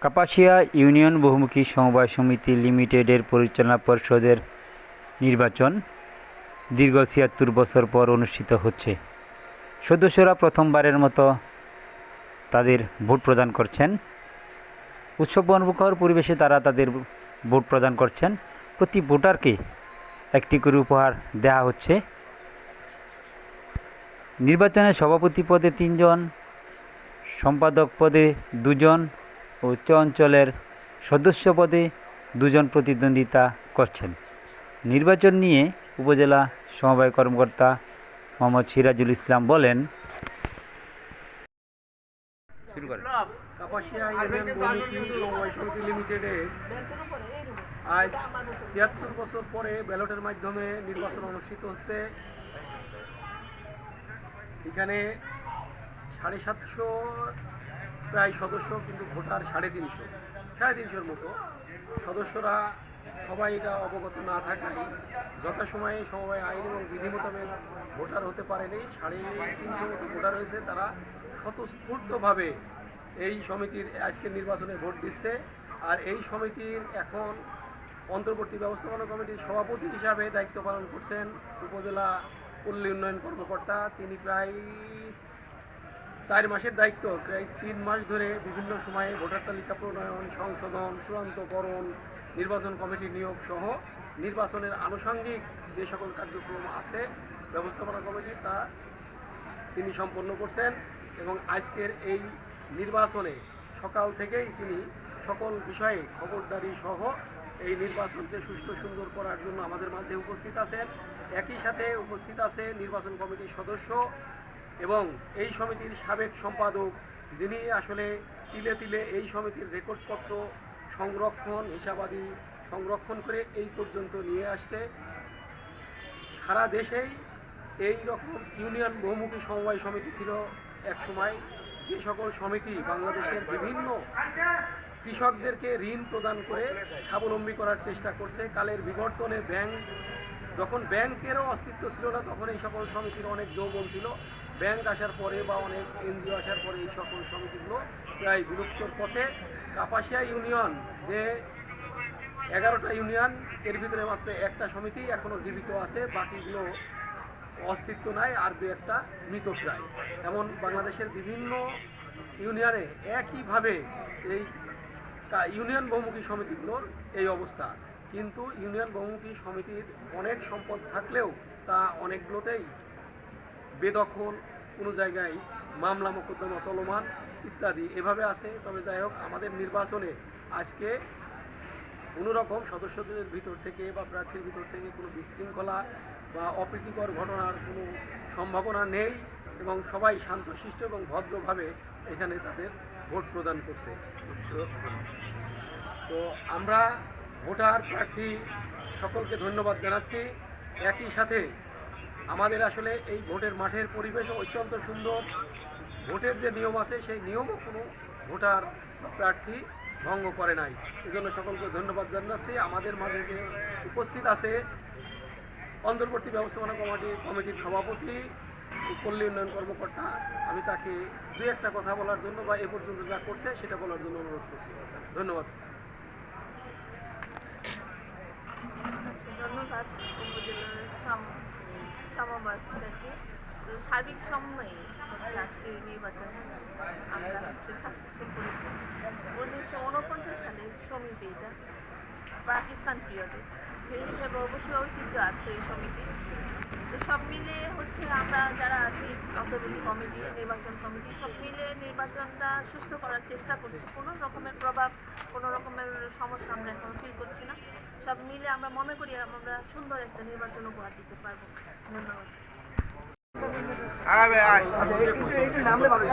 Kapasia union বহুমুখী সমবায় সমিতি লিমিটেডের পরিচালনা পর্ষদের নির্বাচন দীর্ঘ ছিয়াত্তর বছর পর অনুষ্ঠিত হচ্ছে। সদস্যরা প্রথমবারের মতো তাদের ভোট প্রদান করছেন। উৎসব উৎসবমুখর পরিবেশে তারা তাদের ভোট প্রদান করছেন। প্রতি ভোটারকে একটি করে উপহার দেওয়া হচ্ছে। নির্বাচনে সভাপতি পদে তিনজন, সম্পাদক পদে দুজন উচ্চ অঞ্চলের সদস্য পদে দুজন প্রতিদ্বন্দ্বিতা করছেন। নির্বাচন নিয়ে উপজেলা সমবায় কর্মকর্তা মোহাম্মদ সিরাজুল ইসলাম বলেন কাপাসিয়া লিমিটেডে আজ ছিয়াত্তর বছর পরে ব্যালটের মাধ্যমে নির্বাচন অনুষ্ঠিত হচ্ছে। এখানে সাড়ে সাতশো প্রায় সদস্য, কিন্তু ভোটার সাড়ে তিনশো, সাড়ে তিনশোর মতো। সদস্যরা সবাই এটা অবগত না থাকায় যথাসময়ে সমবায় আইন এবং বিধি মোতাবেক ভোটার হতে পারেনি। সাড়ে তিনশো মতো ভোটার হয়েছে। তারা স্বতঃস্ফূর্তভাবে এই সমিতির আজকের নির্বাচনে ভোট দিচ্ছে। আর এই সমিতির এখন অন্তর্বর্তী ব্যবস্থাপনা কমিটির সভাপতি হিসাবে দায়িত্ব পালন করছেন উপজেলা পল্লী উন্নয়ন কর্মকর্তা। তিনি প্রায় চার মাসের দায়িত্ব, প্রায় তিন মাস ধরে বিভিন্ন সময়ে ভোটার তালিকা প্রণয়ন, সংশোধন, চূড়ান্তকরণ, নির্বাচন কমিটি নিয়োগ সহ নির্বাচনের আনুষঙ্গিক যে সকল কার্যক্রম আছে, ব্যবস্থাপনা কমিটি তা তিনি সম্পন্ন করছেন এবং আজকের এই নির্বাচনে সকাল থেকেই তিনি সকল বিষয়ে খবরদারি সহ এই নির্বাচনকে সুষ্ঠু সুন্দর করার জন্য আমাদের মাঝে উপস্থিত আছেন। একই সাথে উপস্থিত আছে নির্বাচন কমিটির সদস্য এবং এই সমিতির সাবেক সম্পাদক যিনি আসলে তিলে তিলে এই সমিতির রেকর্ডপত্র সংরক্ষণ, হিসাবাদি সংরক্ষণ করে এই পর্যন্ত নিয়ে আসতে সারা দেশেই এই রকম ইউনিয়ন বহুমুখী সমবায় সমিতি ছিল এক সময় যে সকল সমিতি বাংলাদেশের বিভিন্ন কৃষকদেরকে ঋণ প্রদান করে স্বাবলম্বী করার চেষ্টা করছে। কালের বিবর্তনে ব্যাংক, যখন ব্যাংকেরও অস্তিত্ব ছিল না, তখন এই সকল সমিতির অনেক যৌবন ছিল। ব্যাংক আসার পরে বা অনেক এনজিও আসার পরে এই সকল সমিতিগুলো প্রায় বিলুপ্তর পথে। কাপাসিয়া ইউনিয়ন যে এগারোটা ইউনিয়ন, এর ভিতরে মাত্র একটা সমিতি এখনও জীবিত আছে, বাকিগুলো অস্তিত্ব নাই, আর দু একটা মৃতপ্রায় এমন বাংলাদেশের বিভিন্ন ইউনিয়নে একইভাবে এই ইউনিয়ন বহুমুখী সমিতিগুলোর এই অবস্থা। কিন্তু ইউনিয়ন বহুমুখী সমিতির অনেক সম্পদ থাকলেও তা অনেকগুলোতেই বেদখল কোনো জায়গায়, মামলা, মোকদ্দমা চলমান ইত্যাদি এভাবে আছে। তবে যাই হোক, আমাদের নির্বাচনে আজকে কোনো রকম সদস্যদের ভিতর থেকে বা প্রার্থীর ভিতর থেকে কোনো বিশৃঙ্খলা বা অপ্রীতিকর ঘটনার কোনো সম্ভাবনা নেই এবং সবাই শান্তশিষ্ট এবং ভদ্রভাবে এখানে তাদের ভোট প্রদান করছে। তো আমরা ভোটার, প্রার্থী সকলকে ধন্যবাদ জানাচ্ছি। একই সাথে আমাদের আসলে এই ভোটের মাঠের পরিবেশও অত্যন্ত সুন্দর। ভোটের যে নিয়ম আছে, সেই নিয়মও কোনো ভোটার প্রার্থী ভঙ্গ করে নাই। এজন্য সকলকে ধন্যবাদ জানাচ্ছি। আমাদের মাঝে যে উপস্থিত আছে, অন্তর্বর্তী ব্যবস্থাপনা কমিটি কমিটির সভাপতি, পল্লী উন্নয়ন কর্মকর্তা, আমি তাকে দু একটা কথা বলার জন্য বা এ পর্যন্ত যা করছে, সেটা বলার জন্য অনুরোধ করছি। ধন্যবাদ। ধন্যবাদ। উপজেলার সম- সমবায় স্যারকে তো সার্বিক সময়ে হচ্ছে আজকে নির্বাচন আমরা হচ্ছে সাকসেসফুল করেছি। উনিশশো উনপঞ্চাশ সালের সমিতি এটা, পাকিস্তান পিরিয়ডে। সেই হিসেবে অবশ্যই ঐতিহ্য আছে এই সমিতি। তো সব মিলে হচ্ছে আমরা যারা আছি অন্তর্বর্তী কমিটি, নির্বাচন কমিটি, সব মিলে নির্বাচনটা সুস্থ করার চেষ্টা করছি। কোনো রকমের প্রভাব, কোনো রকমের সমস্যা আমরা এখন ফিল করছি না। সব মিলে আমরা মনে করি আমরা সুন্দর একটা নির্বাচন উপহার দিতে পারব। ধন্যবাদ